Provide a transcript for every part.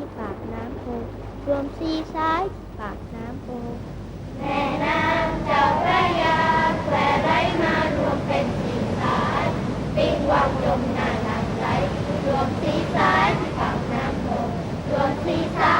ที่ปากน้ำโพรวมสีสายปากน้ำโพแม่น้ำเจ้าพระยาแควไหลมารวมเป็นสีสายปิ้งวังยมนานหลังไหลรวมสีสายที่ปากน้ำโพรวมสีสาย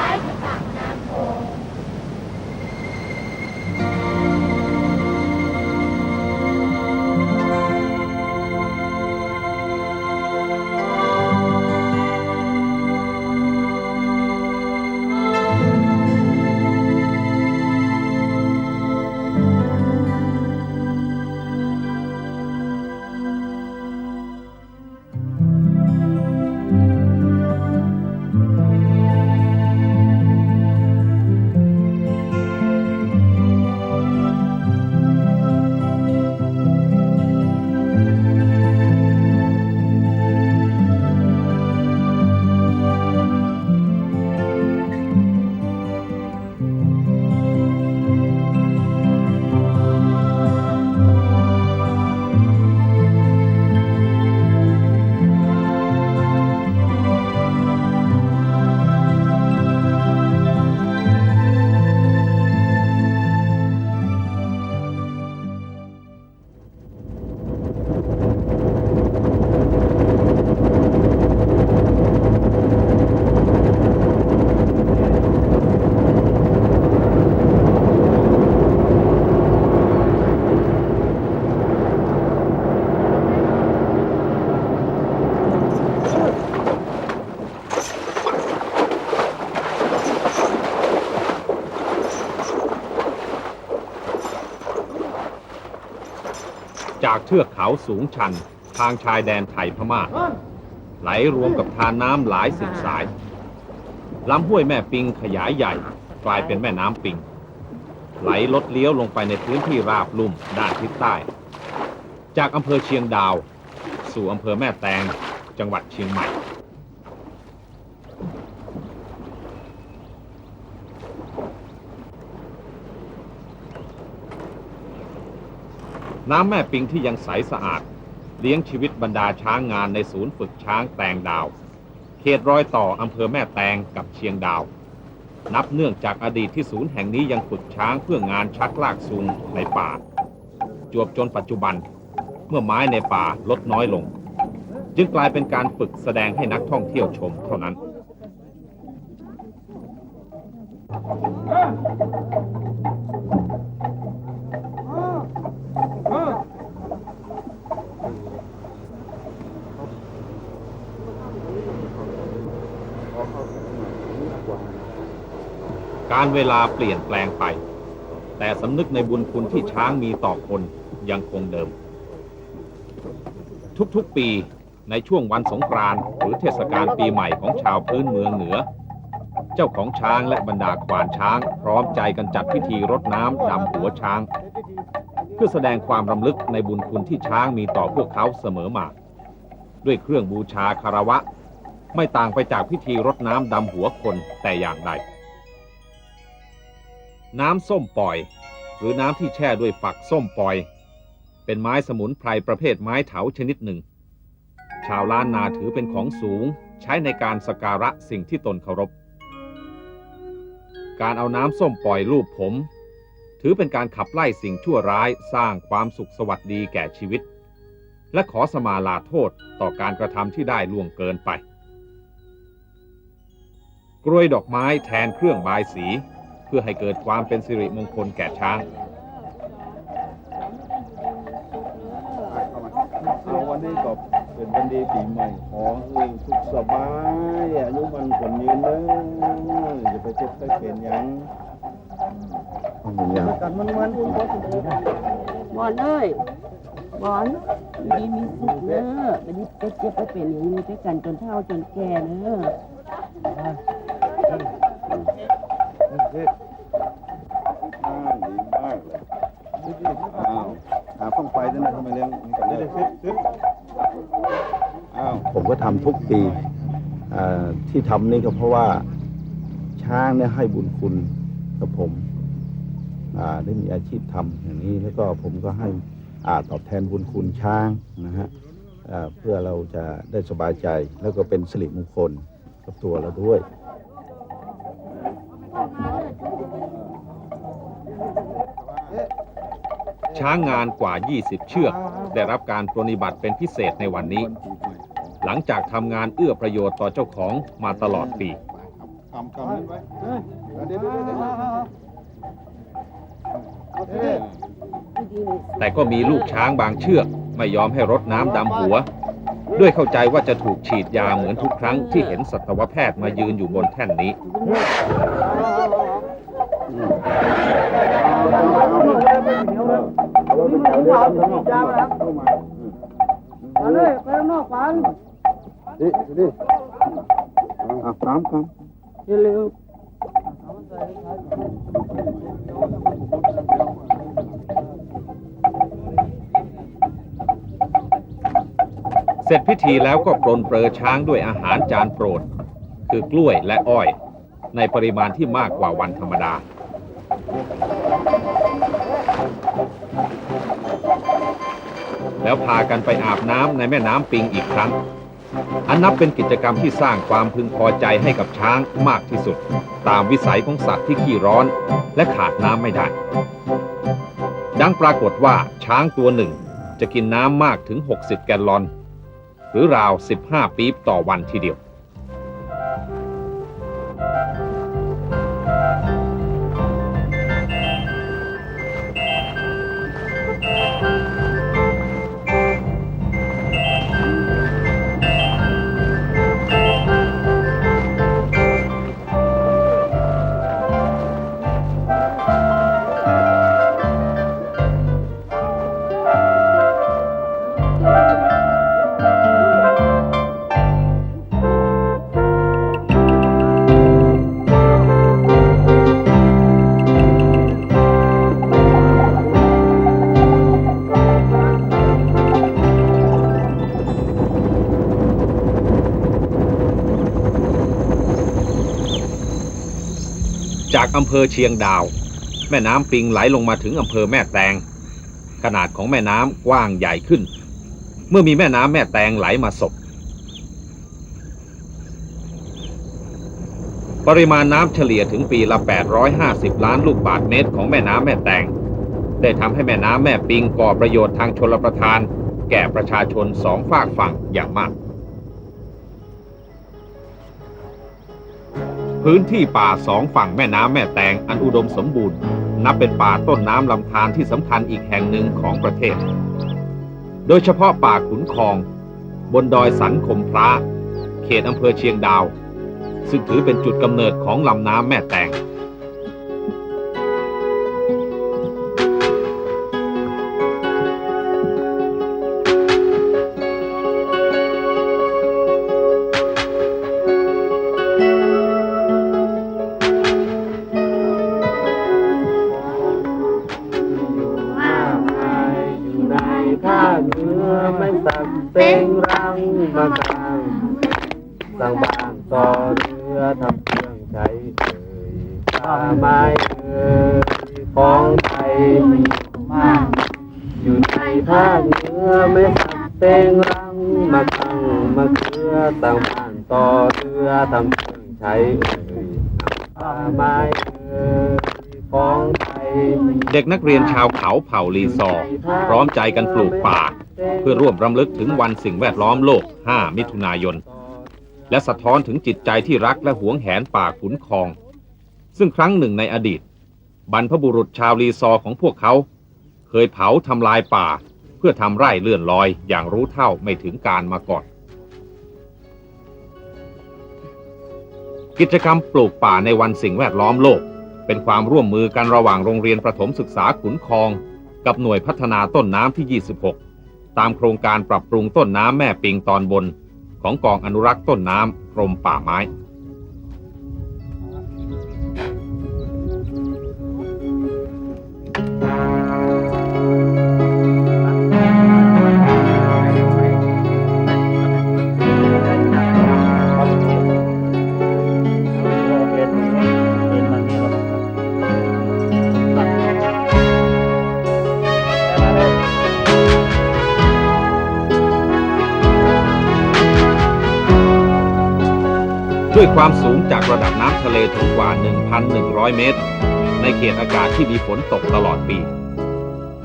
ทือกเขาสูงชัน ทางชายแดนไทยพม่า ไหลรวมกับทานน้ำหลายสิบสายลำห้วยแม่ปิงขยายใหญ่ กลายเป็นแม่น้ำปิง ไหลลดเลี้ยวลงไปในพื้นที่ราบลุ่มด้านทิศใต้ จากอำเภอเชียงดาว สู่อำเภอแม่แตง จังหวัดเชียงใหม่ น้ำแม่ปิงที่ยังใสสะอาด เลี้ยงชีวิตบรรดาช้างงานในศูนย์ฝึกช้างแตงดาว เขตรอยต่ออำเภอแม่แตงกับเชียงดาว นับเนื่องจากอดีตที่ศูนย์แห่งนี้ยังฝึกช้างเพื่องานชักลากซุงในป่า จวบจนปัจจุบัน เมื่อไม้ในป่าลดน้อยลง จึงกลายเป็นการฝึกแสดงให้นักท่องเที่ยวชมเท่านั้น การเวลาเปลี่ยนแปลงไป แต่สำนึกในบุญคุณที่ช้างมีต่อคนยังคงเดิม ทุกๆปีในช่วงวันสงกรานต์หรือเทศกาลปีใหม่ของชาวพื้นเมืองเหนือ เจ้าของช้างและบรรดาควานช้าง พร้อมใจกันจัดพิธีรดน้ำดำหัวช้าง เพื่อแสดงความรำลึกในบุญคุณที่ช้างมีต่อพวกเขาเสมอมา ด้วยเครื่องบูชาคารวะ ไม่ต่างไปจากพิธีรดน้ำดำหัวคนแต่อย่างใด น้ำส้มปล่อย หรือน้ำที่แช่ด้วยฝักส้มปล่อย เป็นไม้สมุนไพรประเภทไม้เถาชนิดหนึ่ง ชาวล้านนาถือเป็นของสูงใช้ในการสการะสิ่งที่ตนเคารพ การเอาน้ำส้มปล่อยลูบผม ถือเป็นการขับไล่สิ่งชั่วร้ายสร้างความสุขสวัสดีแก่ชีวิต และขอสมาลาโทษต่อการกระทำที่ได้ล่วงเกินไป กล้วยดอกไม้แทนเครื่องบายสี พื่อให้เกิดความเป็นสิริมงคลแก่ช้างเอาวันนี้ก็เป็นวันดีปีใหม่ขอให้สุขสบายอายุมันคนยืนเด้ออย่าไปเจ็บไปเขียนหยังกันมันมันคุณพ่อคุณมอนเอ้ยบอลอยู่ดีมีสุขเนอะวันนี้เจ็บเจ็บไปเป็นอย่างนี้ด้วยกันจนเฒ่าจนแก่เนอะอ่า ฟังไฟด้วยนะทำไมเลี้ยงนี่กันเลยอ้าวผมก็ทำทุกปีอ่าที่ทำนี่ก็เพราะว่าช้างเนี่ยให้บุญคุณกับผมอ่าได้มีอาชีพทำอย่างนี้แล้วก็ผมก็ให้อาตอบแทนบุญคุณช้างนะฮะอ่าเพื่อเราจะได้สบายใจแล้วก็เป็นสิริมงคลกับตัวเราด้วย ช้างงานกว่า 20 เชือก ได้รับการปรนนิบัติเป็นพิเศษในวันนี้ หลังจากทำงานเอื้อประโยชน์ต่อเจ้าของมาตลอดปี แต่ก็มีลูกช้างบางเชือก ไม่ยอมให้รดน้ำดำหัว ด้วยเข้าใจว่าจะถูกฉีดยาเหมือนทุกครั้งที่เห็นสัตวแพทย์มายืนอยู่บนแท่นนี้ มาครับมาเลยไปข้างนอกฟันดิดิอะสามคเร็วเสร็จพิธีแล้วก็ปรนเปรอช้างด้วยอาหารจานโปรด คือกล้วยและอ้อย ในปริมาณที่มากกว่าวันธรรมดา แล้วพากันไปอาบน้ำในแม่น้ำปิงอีกครั้ง อันนับเป็นกิจกรรมที่สร้างความพึงพอใจให้กับช้างมากที่สุด ตามวิสัยของสัตว์ที่ขี้ร้อน และขาดน้ำไม่ได้ ดังปรากฏว่าช้างตัวหนึ่งจะกินน้ำมากถึง 60 แกลลอน หรือราว 15 ปี๊บต่อวันทีเดียว อำเภอเชียงดาว แม่น้ำปิงไหลลงมาถึงอำเภอแม่แตง ขนาดของแม่น้ำกว้างใหญ่ขึ้น เมื่อมีแม่น้ำแม่แตงไหลมาสบปริมาณน้ำเฉลี่ยถึงปีละ 850 ล้านลูกบาศก์เมตรของแม่น้ำแม่แตง ได้ทำให้แม่น้ำแม่ปิงก่อประโยชน์ทางชลประทาน แก่ประชาชนสองฝากฝั่งอย่างมาก พื้นที่ป่าสองฝั่งแม่น้ำแม่แตงอันอุดมสมบูรณ์ นับเป็นป่าต้นน้ำลำธารที่สำคัญอีกแห่งหนึ่งของประเทศ โดยเฉพาะป่าขุนคลอง บนดอยสันคมพระเขตอำเภอเชียงดาว ซึ่งถือเป็นจุดกำเนิดของลำน้ำแม่แตง รียนชาวเขาเผ่าลีซอร์พร้อมใจกันปลูกป่า เพื่อร่วมรำลึกถึงวันสิ่งแวดล้อมโลก 5 มิถุนายน และสะท้อนถึงจิตใจที่รักและหวงแหนป่าขุนคลอง ซึ่งครั้งหนึ่งในอดีต บรรพบุรุษชาวลีซอร์ของพวกเขา เคยเผาทำลายป่า เพื่อทำไร่เลื่อนลอยอย่างรู้เท่าไม่ถึงการมาก่อน กิจกรรมปลูกป่าในวันสิ่งแวดล้อมโลก เป็นความร่วมมือกันระหว่างโรงเรียนประถมศึกษาขุนคลอง กับหน่วยพัฒนาต้นน้ำที่ 26 ตามโครงการปรับปรุงต้นน้ำแม่ปิงตอนบน ของกองอนุรักษ์ต้นน้ำกรมป่าไม้ ความสูงจากระดับน้ำทะเลถึงกว่า 1,100 เมตร ในเขตอากาศที่มีฝนตกตลอดปี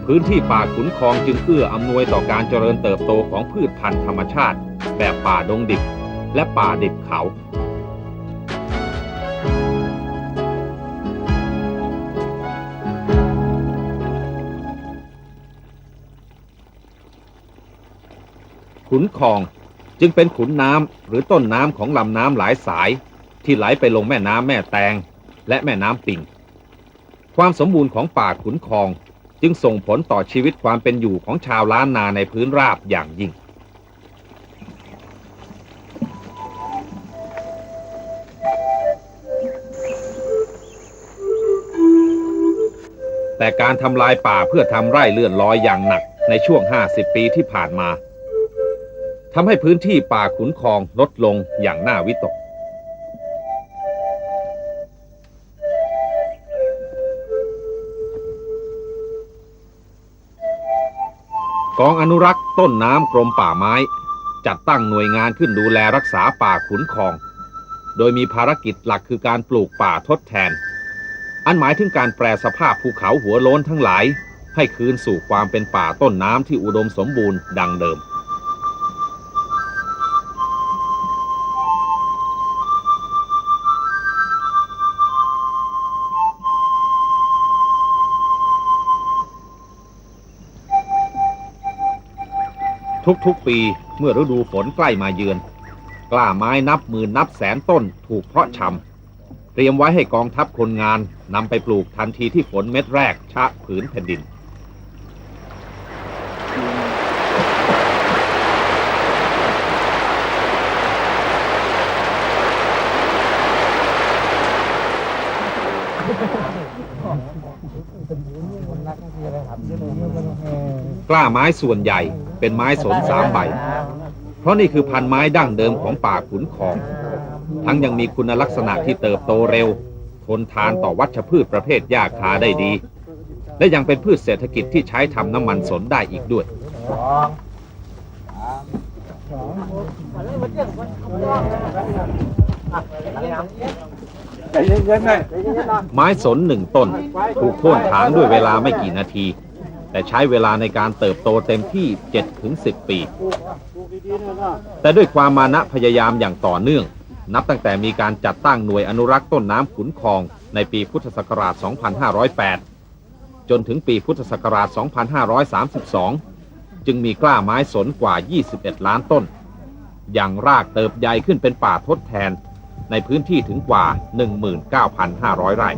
พื้นที่ป่าขุนคลองจึงเอื้ออำนวยต่อการเจริญเติบโตของพืชพันธุ์ธรรมชาติ แบบป่าดงดิบ และป่าดิบเขาขุนคลอง จึงเป็นขุนน้ำหรือต้นน้ำของลำน้ำหลายสาย ที่ไหลไปลงแม่น้ำแม่แตง และแม่น้ำปิง ความสมบูรณ์ของป่าขุนคลอง จึงส่งผลต่อชีวิตความเป็นอยู่ของชาวล้านนาในพื้นราบอย่างยิ่งแต่การทำลายป่าเพื่อทำไร่เลื่อนลอยอย่างหนักในช่วง 50 ปีที่ผ่านมา ทำให้พื้นที่ป่าขุนคลองลดลงอย่างน่าวิตก กองอนุรักษ์ต้นน้ำกรมป่าไม้ จัดตั้งหน่วยงานขึ้นดูแลรักษาป่าขุนคลอง โดยมีภารกิจหลักคือการปลูกป่าทดแทน อันหมายถึงการแปลสภาพภูเขาหัวโล้นทั้งหลาย ให้คืนสู่ความเป็นป่าต้นน้ำที่อุดมสมบูรณ์ดังเดิม ทุกๆปีเมื่อฤดูฝนใกล้มาเยือน กล้าไม้นับหมื่นนับแสนต้นถูกเพาะชำเตรียมไว้ให้กองทัพคนงานนำไปปลูกทันทีที่ฝนเม็ดแรกชะผืนแผ่นดินกล้าไม้ส่วนใหญ่ เป็นไม้สนสามใบ เพราะนี่คือพันธุ์ไม้ดั้งเดิมของป่าขุนคอง ทั้งยังมีคุณลักษณะที่เติบโตเร็ว ทนทานต่อวัชพืชประเภทหญ้าคาได้ดี และยังเป็นพืชเศรษฐกิจที่ใช้ทำน้ำมันสนได้อีกด้วยไม้สนหนึ่งต้น ถูกโค่นถางด้วยเวลาไม่กี่นาที แต่ใช้เวลาในการเติบโตเต็มที่ 7-10 ปี แต่ด้วยความมานะพยายามอย่างต่อเนื่อง นับตั้งแต่มีการจัดตั้งหน่วยอนุรักษ์ต้นน้ำขุนคลอง ในปีพุทธศักราช 2508 จนถึงปีพุทธศักราช 2532 จึงมีกล้าไม้สนกว่า 21 ล้านต้น อย่างรากเติบใหญ่ขึ้นเป็นป่าทดแทน ในพื้นที่ถึงกว่า 19,500 ไร่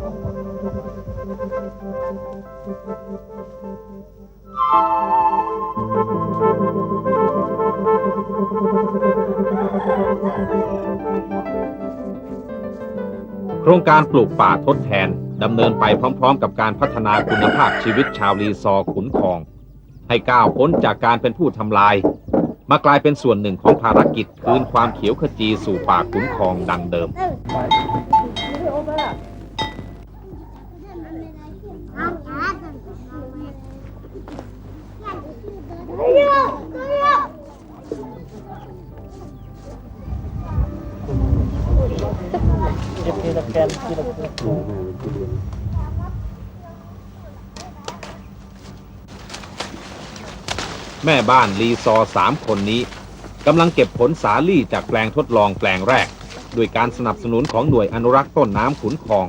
โครงการปลูกป่าทดแทนดำเนินไปพร้อมๆ กับการพัฒนาคุณภาพชีวิตชาวรีซอร์ขุนคอง ให้ก้าวพ้นจากการเป็นผู้ทำลาย มากลายเป็นส่วนหนึ่งของภารกิจคืนความเขียวขจีสู่ป่าขุนคองดังเดิม แม่บ้านรีซอสามคนนี้กำลังเก็บผลสาลี่จากแปลงทดลองแปลงแรก ด้วยการสนับสนุนของหน่วยอนุรักษ์ต้นน้ำขุนคลอง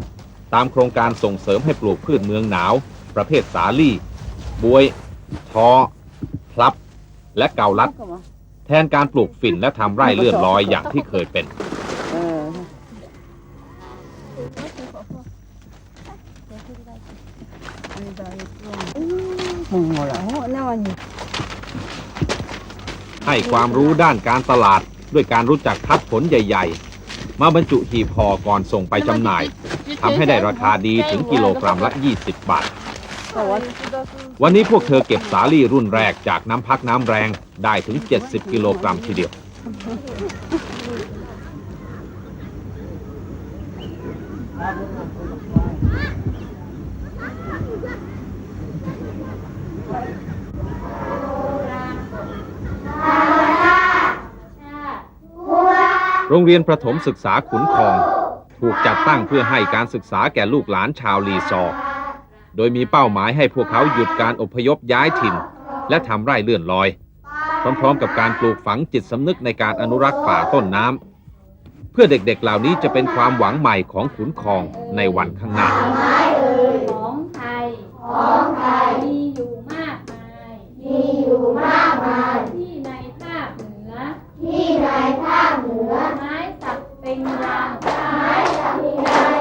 ตามโครงการส่งเสริมให้ปลูกพืชเมืองหนาว ประเภทสาลี่ บวย ทอ พลับ และเกาลัด แทนการปลูกฝิ่นและทำไร่เลื่อนลอยอย่างที่เคยเป็นมองอะไรโอ้น่วันนี้ ให้ความรู้ด้านการตลาด ด้วยการรู้จักคัดผลใหญ่ ๆ มาบรรจุหีบห่อก่อนส่งไปจำหน่ายทำให้ได้ราคาดีถึงกิโลกรัมละ 20 บาท วันนี้พวกเธอเก็บสาลี่รุ่นแรกจากน้ำพักน้ำแรงได้ถึง 70 กิโลกรัมทีเดียว โรงเรียนประถมศึกษาขุนคลอง ถูกจัดตั้งเพื่อให้การศึกษาแก่ลูกหลานชาวลีซอร์โดยมีเป้าหมายให้พวกเขาหยุดการอพยพย้ายถิ่น และทำไร่เลื่อนลอย พร้อมๆ กับการปลูกฝังจิตสำนึกในการอนุรักษ์ป่าต้นน้ำเพื่อเด็กๆเหล่านี้จะเป็นความหวังใหม่ของขุนคลองในวันข้างหน้าของไทยของไทยมีอยู่มากมายมีอยู่มากมาย ที่ในภาคเหนื อที่ในภาคเหนือ ไม้สักเป็นรังไม้สักที่ในภา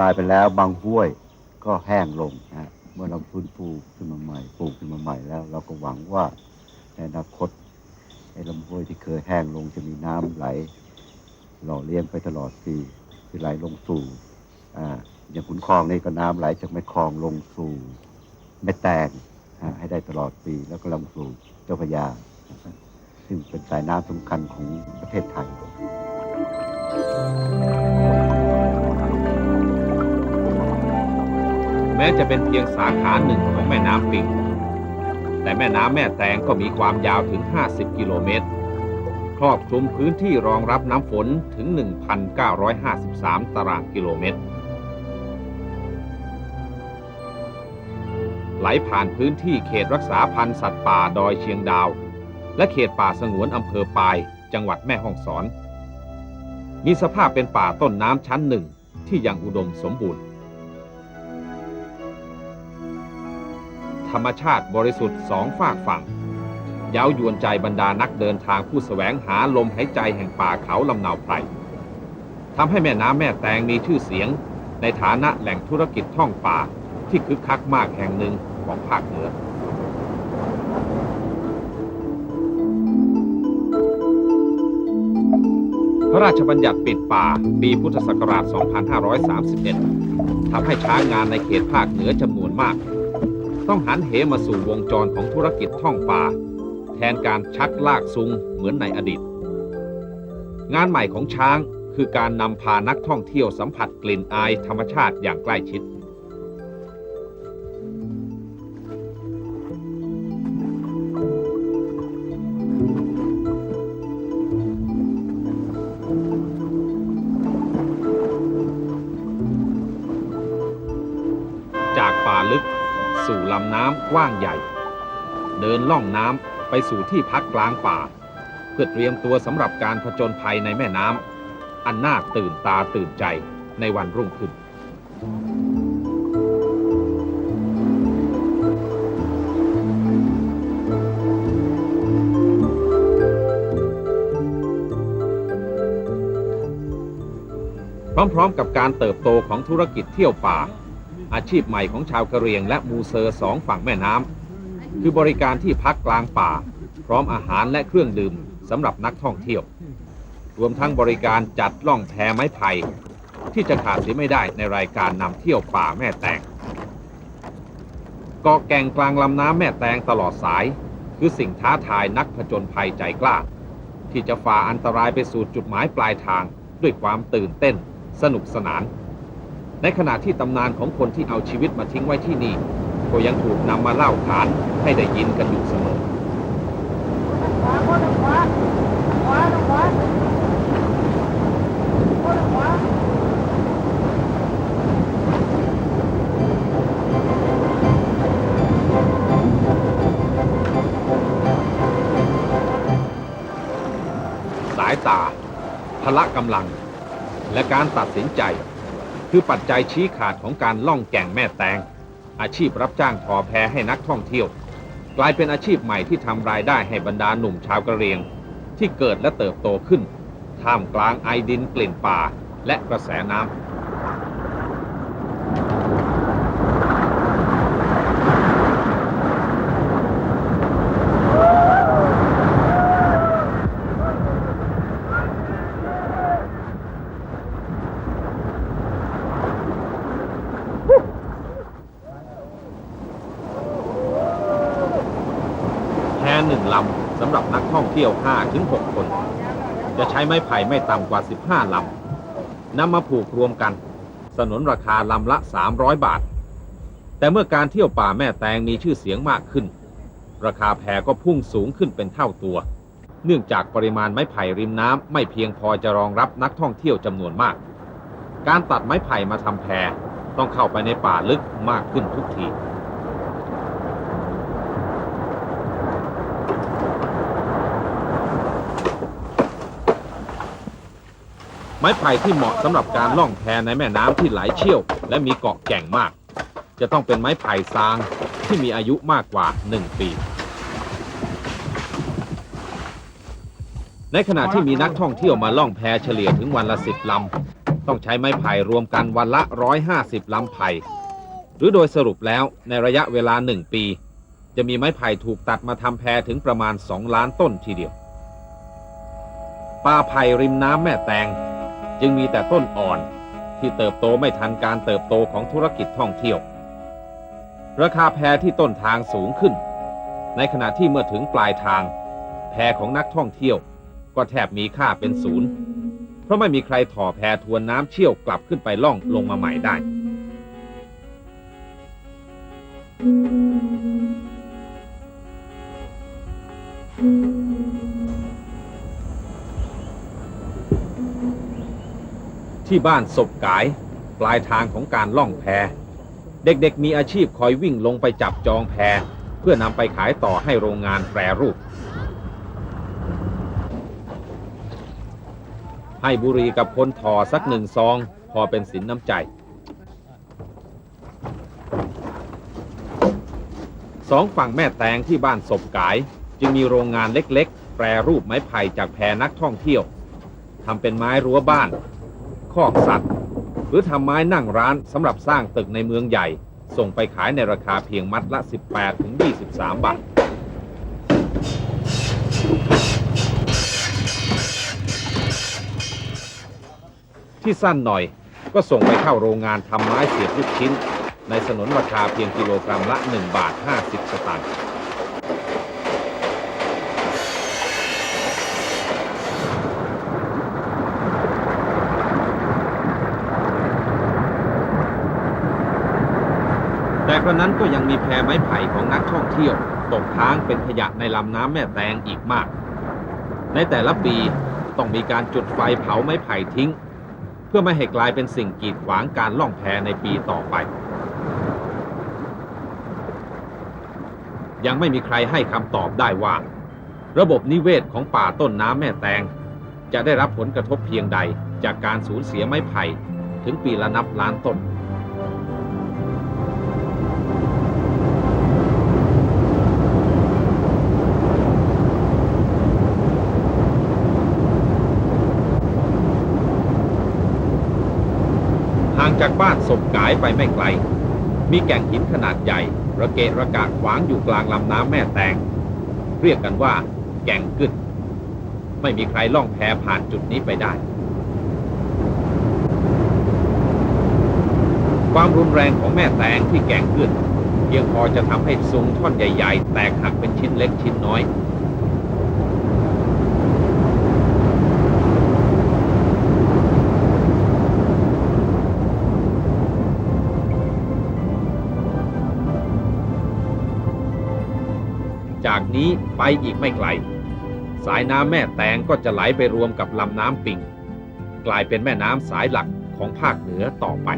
ลายไปแล้วบางห้วยก็แห้งลงนะฮะเมื่อเราฟื้นฟูขึ้นมาใหม่ปลูกขึ้นมาใหม่แล้ว เราก็หวังว่าในอนาคตไอ้ลำห้วยที่เคยแห้งลงจะมีน้ำไหล หล่อเลี้ยงไปตลอดปีที่ไหลลงสู่อ่าอย่างขุนคลองนี่ก็น้ำไหลจากแม่คลองลงสู่แม่แตงให้ได้ตลอดปีแล้วก็ลงสู่เจ้าพระยา ซึ่งเป็นสายน้ำสำคัญของประเทศไทย แม้จะเป็นเพียงสาขาหนึ่งของแม่น้ำปิง แต่แม่น้ำแม่แตงก็มีความยาวถึง 50 กิโลเมตร ครอบคลุมพื้นที่รองรับน้ำฝนถึง 1,953 ตารางกิโลเมตร ไหลผ่านพื้นที่เขตรักษาพันธุ์สัตว์ป่าดอยเชียงดาว และเขตป่าสงวนอำเภอปาย จังหวัดแม่ฮ่องสอน มีสภาพเป็นป่าต้นน้ำชั้นหนึ่งที่ยังอุดมสมบูรณ์ ธรรมชาติบริสุทธิ์สองฝากฝั่งเย้ายวนใจบรรดานักเดินทางผู้แสวงหาลมหายใจแห่งป่าเขาลำนาวไพรทำให้แม่น้ำแม่แตงมีชื่อเสียง ในฐานะแหล่งธุรกิจท่องป่าที่คึกคักมากแห่งหนึ่งของภาคเหนือพระราชบัญญัติปิดป่าปีพุทธศักราช 2531 ทำให้ช้างงานในเขตภาคเหนือจำนวนมาก ต้องหันเหมาสู่วงจรของธุรกิจท่องป่า แทนการชักลากซุงเหมือนในอดีต งานใหม่ของช้างคือการนำพานักท่องเที่ยวสัมผัสกลิ่นอายธรรมชาติอย่างใกล้ชิดำน้ำกว้างใหญ่ เดินล่องน้ำไปสู่ที่พักกลางป่า เพื่อเตรียมตัวสำหรับการผจญภัยในแม่น้ำอันน่าตื่นตาตื่นใจในวันรุ่งขึ้นพร้อมๆกับการเติบโตของธุรกิจเที่ยวป่า อาชีพใหม่ของชาวกะเหรียงและมูเซอร์สองฝั่งแม่น้ำคือบริการที่พักกลางป่า พร้อมอาหารและเครื่องดื่มสำหรับนักท่องเที่ยว รวมทั้งบริการจัดล่องแพไม้ไผ่ที่จะขาดเสียไม่ได้ในรายการนำเที่ยวป่าแม่แตงเกาะแก่งกลางลำน้ำแม่แตงตลอดสาย คือสิ่งท้าทายนักผจญภัยใจกล้า ที่จะฝ่าอันตรายไปสู่จุดหมายปลายทางด้วยความตื่นเต้น สนุกสนาน ในขณะที่ตำนานของคนที่เอาชีวิตมาทิ้งไว้ที่นี่ ก็ยังถูกนำมาเล่าขานให้ได้ยินกันอยู่เสมอสายตา พละกำลัง และการตัดสินใจ คือปัจจัยชี้ขาดของการล่องแก่งแม่แตง อาชีพรับจ้างทอแพให้นักท่องเที่ยว กลายเป็นอาชีพใหม่ที่ทำรายได้ให้บรรดาหนุ่มชาวกะเหรียง ที่เกิดและเติบโตขึ้น ท่ามกลางไอดินกลิ่นป่าและกระแสน้ำ ห้าถึงหกคน จะใช้ไม้ไผ่ไม่ต่ำกว่าสิบห้าลำนำมาผูกรวมกัน สนนราคาลำละสามร้อยบาท แต่เมื่อการเที่ยวป่าแม่แตงมีชื่อเสียงมากขึ้น ราคาแพก็พุ่งสูงขึ้นเป็นเท่าตัว เนื่องจากปริมาณไม้ไผ่ริมน้ำไม่เพียงพอจะรองรับนักท่องเที่ยวจำนวนมาก การตัดไม้ไผ่มาทำแพต้องเข้าไปในป่าลึกมากขึ้นทุกที ไม้ไผ่ที่เหมาะสำหรับการล่องแพในแม่น้ำที่ไหลเชี่ยว และมีเกาะแก่งมาก จะต้องเป็นไม้ไผ่ซางที่มีอายุมากกว่า 1 ปี ในขณะที่มีนักท่องเที่ยวมาล่องแพเฉลี่ยถึงวันละสิบลำ ต้องใช้ไม้ไผ่รวมกันวันละ 150ลำไผ่หรือโดยสรุปแล้วในระยะเวลา 1 ปี จะมีไม้ไผ่ถูกตัดมาทำแพถึงประมาณ 2 ล้านต้นทีเดียวป่าไผ่ริมน้ำแม่แตง จึงมีแต่ต้นอ่อนที่เติบโตไม่ทันการเติบโตของธุรกิจท่องเที่ยว ราคาแพที่ต้นทางสูงขึ้น ในขณะที่เมื่อถึงปลายทาง แพของนักท่องเที่ยว ก็แทบมีค่าเป็นศูนย์ เพราะไม่มีใครถ่อแพทวนน้ำเชี่ยวกลับขึ้นไปล่องลงมาใหม่ได้ ที่บ้านศพกาย ปลายทางของการล่องแพ เด็กๆมีอาชีพคอยวิ่งลงไปจับจองแพ เพื่อนำไปขายต่อให้โรงงานแปรรูป ให้บุรีกับคนทอสักหนึ่งซอง พอเป็นสินน้ำใจสองฝั่งแม่แตงที่บ้านศพกาย จึงมีโรงงานเล็กๆ แปรรูปไม้ไผ่จากแพนักท่องเที่ยวทำเป็นไม้รั้วบ้าน คอกสัตว์ หรือทำไม้นั่งร้านสำหรับสร้างตึกในเมืองใหญ่ ส่งไปขายในราคาเพียงมัดละ 18 ถึง 23 บาท ที่สั้นหน่อยก็ส่งไปเข้าโรงงานทำไม้เสียบลูกชิ้น ในสนนราคาเพียงกิโลกรัมละ 1 บาท 50 สตางค์ แต่กระนั้นก็ยังมีแพไม้ไผ่ของนักท่องเที่ยวตกค้างเป็นขยะในลำน้ำแม่แตงอีกมาก ในแต่ละปีต้องมีการจุดไฟเผาไม้ไผ่ทิ้ง เพื่อไม่ให้กลายเป็นสิ่งกีดขวางการล่องแพในปีต่อไป ยังไม่มีใครให้คำตอบได้ว่า ระบบนิเวศของป่าต้นน้ำแม่แตง จะได้รับผลกระทบเพียงใดจากการสูญเสียไม้ไผ่ถึงปีละนับล้านต้น จากบ้านศพกายไปไม่ไกล มีแก่งหินขนาดใหญ่ ระเกะระกะขวางอยู่กลางลำน้ำแม่แตง เรียกกันว่า แก่งกึดไม่มีใครล่องแพผ่านจุดนี้ไปได้ ความรุนแรงของแม่แตงที่แก่งกึดเพียงพอจะทำให้ซุงท่อนใหญ่ ๆ แตกหักเป็นชิ้นเล็กชิ้นน้อย จากนี้ไปอีกไม่ไกล สายน้ำแม่แตงก็จะไหลไปรวมกับลำน้ำปิง กลายเป็นแม่น้ำสายหลักของภาคเหนือต่อไป